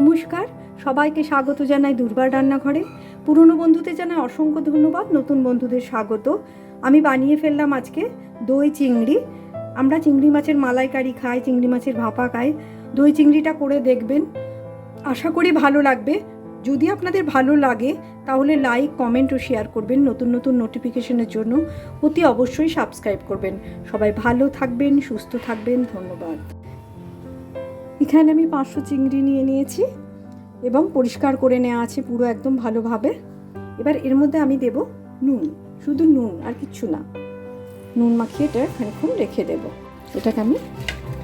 নমস্কার, সবাইকে স্বাগত জানাই দুর্বার রান্নাঘরে। পুরনো বন্ধুদের জানাই অসংখ্য ধন্যবাদ, নতুন বন্ধুদের স্বাগত। আমি বানিয়ে ফেললাম আজকে দই চিংড়ি। আমরা চিংড়ি মাছের মালাইকারি খাই, চিংড়ি মাছের ভাপা খাই। দই চিংড়িটা করে দেখবেন। আশা করি ভালো লাগবে। যদি আপনাদের ভালো লাগে, তাহলে লাইক, কমেন্ট ও শেয়ার করবেন নতুন নতুন নোটিফিকেশনের জন্য। অতি অবশ্যই সাবস্ক্রাইব করবেন। সবাই ভালো থাকবেন, সুস্থ থাকবেন, ধন্যবাদ। এখানে আমি পাঁচশো চিংড়ি নিয়ে নিয়েছি এবং পরিষ্কার করে নেওয়া আছে পুরো একদম ভালোভাবে। এবার এর মধ্যে আমি দেব নুন, শুধু নুন আর কিচ্ছু না। নুন মাখিয়ে এটা খানিক্ষণ রেখে দেব। এটাকে আমি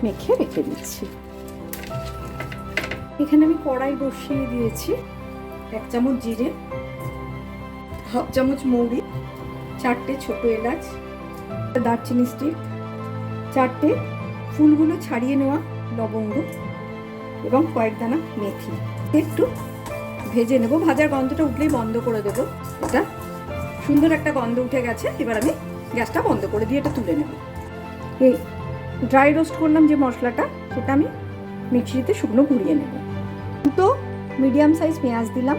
মেখে রেখে দিচ্ছি। এখানে আমি কড়াই বসিয়ে দিয়েছি, এক চামচ জিরে, হাফ চামচ মৌরি, চারটে ছোট এলাচ দারচিনি স্টিক চারটে ফুলগুলো ছাড়িয়ে নেওয়া লবঙ্গ। এবং কয়েক দানা মেথি। একটু ভেজে নেব। ভাজার গন্ধটা উঠলেই বন্ধ করে দেব। এটা সুন্দর একটা গন্ধ উঠে গেছে। এবার আমি গ্যাসটা বন্ধ করে দিয়ে এটা তুলে নেব। এই ড্রাই রোস্ট করলাম যে মশলাটা, সেটা আমি মিক্সিতে শুকনো ঘুরিয়ে নেব। দুটো মিডিয়াম সাইজ পেঁয়াজ দিলাম,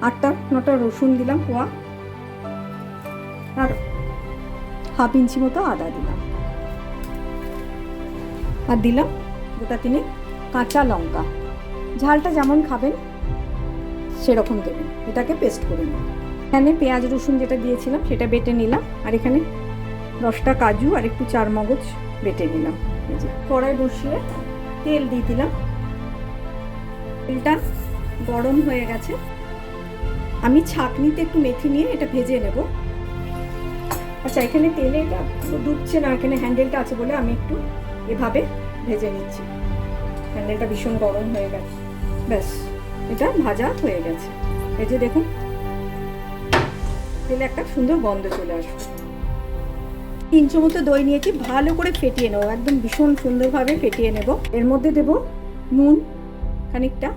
আটটা, নটা রসুন দিলাম কোয়া আর হাফ ইঞ্চি মতো আদা দিলাম। আর দিলাম গোটা তিনে কাঁচা লঙ্কা। ঝালটা যেমন খাবেন, সেরকম দেবেন। এটাকে পেস্ট করে নেব এখানে পেঁয়াজ, রসুন যেটা দিয়েছিলাম, সেটা বেটে নিলাম। আর এখানে দশটা কাজু আর একটু চার মগজ বেটে নিলাম। কড়াই বসিয়ে তেল দিয়ে দিলাম। তেলটা গরম হয়ে গেছে। আমি ছাঁকনিতে একটু মেথি নিয়ে এটা ভেজে নেব। আচ্ছা এখানে তেলে এটা ডুবছে না, এখানে হ্যান্ডেলটা আছে বলে আমি একটু এভাবে ভেজে নিচ্ছি। হ্যান্ডেলটা ভীষণ গরম হয়ে গেছে। ব্যাস, এটা ভাজা হয়ে গেছে। এই যে দেখুন তেলে একটা সুন্দর গন্ধ চলে আসবে। তিনশো মতো দই নিয়েছি, ভালো করে ফেটিয়ে নেব, একদম ভীষণ সুন্দরভাবে ফেটিয়ে নেব। এর মধ্যে দেব নুন, খানিকটা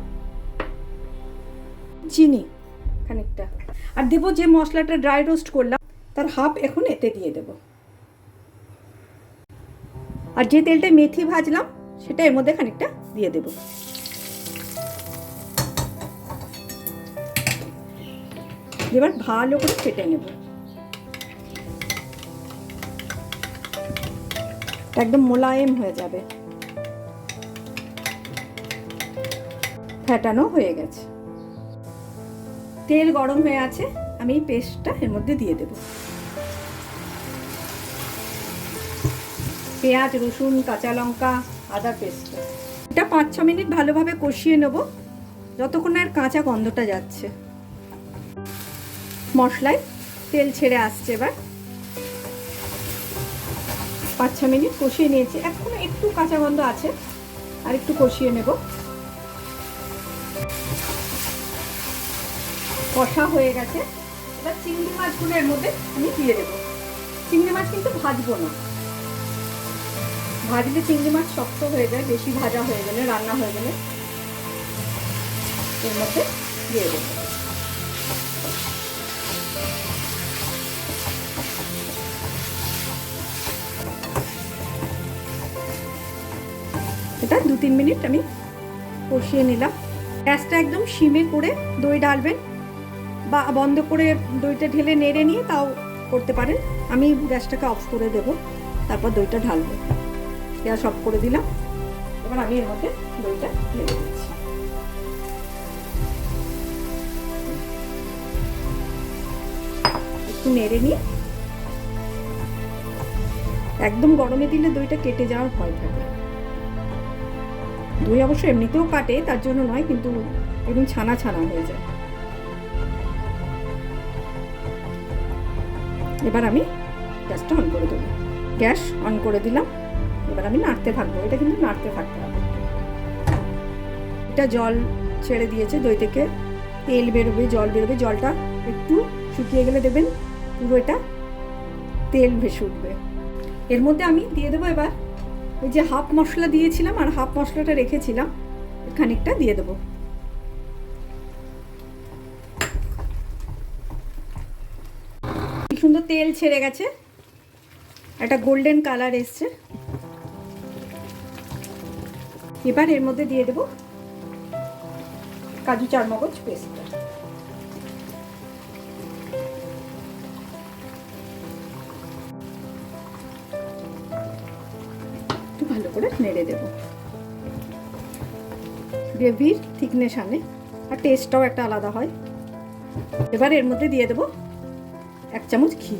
চিনি, খানিকটা। আর দেবো যে মশলাটা ড্রাই রোস্ট করলাম, তার হাফ এখন এতে দিয়ে দেব। আর যে তেলটা মেথি ভাজলাম, সেটা এর মধ্যে খানিকটা দিয়ে দেব। এবার ভালো করে ফেটে নেব। একদম মোলায়েম হয়ে যাবে। ফেটানো হয়ে গেছে। তেল গরম হয়ে আছে, আমি এই পেস্টটা এর মধ্যে দিয়ে দেব। পেঁয়াজ, রসুন, কাঁচা লঙ্কা, আদা পেস্ট এটা পাঁচ ছ মিনিট ভালোভাবে কষিয়ে নেব, যতক্ষণ এর কাঁচা গন্ধটা যাচ্ছে। মশলায় তেল ছেড়ে আসছে এবার। পাঁচ ছ মিনিট কষিয়ে নিয়েছি, এখন একটু কাঁচা গন্ধ আছে, আর একটু কষিয়ে নেব। কষা হয়ে গেছে। এবার চিংড়ি মাছগুলো এর মধ্যে আমি দিয়ে দেবো। চিংড়ি মাছ কিন্তু ভাজবো না। ভাজলে চিংড়ি মাছ শক্ত হয়ে যায়, বেশি ভাজা হয়ে গেলে, রান্না হয়ে গেলে, এর মধ্যে দিয়ে দেবো। এটা দু তিন মিনিট আমি কষিয়ে নিলাম। গ্যাসটা একদম সিমে করে দই ডালবেন বা বন্ধ করে দইটা ঢেলে নেড়ে নিয়ে তাও করতে পারেন। আমি গ্যাসটাকে অফ করে দেব, তারপর দইটা ঢালবো। গ্যাস অফ করে দিলাম। এবার আমি এর মধ্যে দইটা ঢেলে দিচ্ছি। একটু নেড়ে নিয়ে একদম গরমে দিলে দইটা কেটে যাওয়ার ভয় থাকে। দই অবশ্য এমনিতেও কাটে, তার জন্য নয়, কিন্তু একদম ছানা ছানা হয়ে যায়। এবার আমি গ্যাসটা অন করে দেবো। গ্যাস অন করে দিলাম। এবার আমি নাড়তে থাকব, এটা কিন্তু নাড়তে থাকতে হবে। এটা জল ছেড়ে দিয়েছে, দই থেকে তেল বেরোবে, জল বেরোবে, জলটা একটু শুকিয়ে গেলে দেবেন, পুরো এটা তেল ভেসে উঠবে। এর মধ্যে আমি দিয়ে দেবো এবার ওই যে হাফ মশলা দিয়েছিলাম আর হাফ মশলাটা রেখেছিলাম, খানিকটা দিয়ে দেবো। সুন্দর তেল ছেড়ে গেছে, একটা গোল্ডেন কালার এসছে। এবার এর মধ্যে দিয়ে দেবো কাজু চারমগজ পেস্টটা একটু ভালো করে নেড়ে দেবো। গ্রেভির থিকনেস আনে, আর টেস্টটাও একটা আলাদা হয়। এবার এর মধ্যে দিয়ে দেবো এক চামচ ঘি।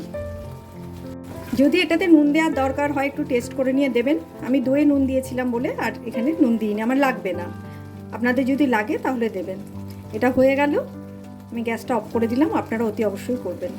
যদি এটাতে নুন দেওয়ার দরকার হয়, একটু টেস্ট করে নিয়ে দেবেন। আমি দইয়ে নুন দিয়েছিলাম বলে, আর এখানে নুন দিইনি, আমার লাগবে না। আপনাদের যদি লাগে তাহলে দেবেন। এটা হয়ে গেল। আমি গ্যাসটা অফ করে দিলাম, আপনারা অতি অবশ্যই করবেন।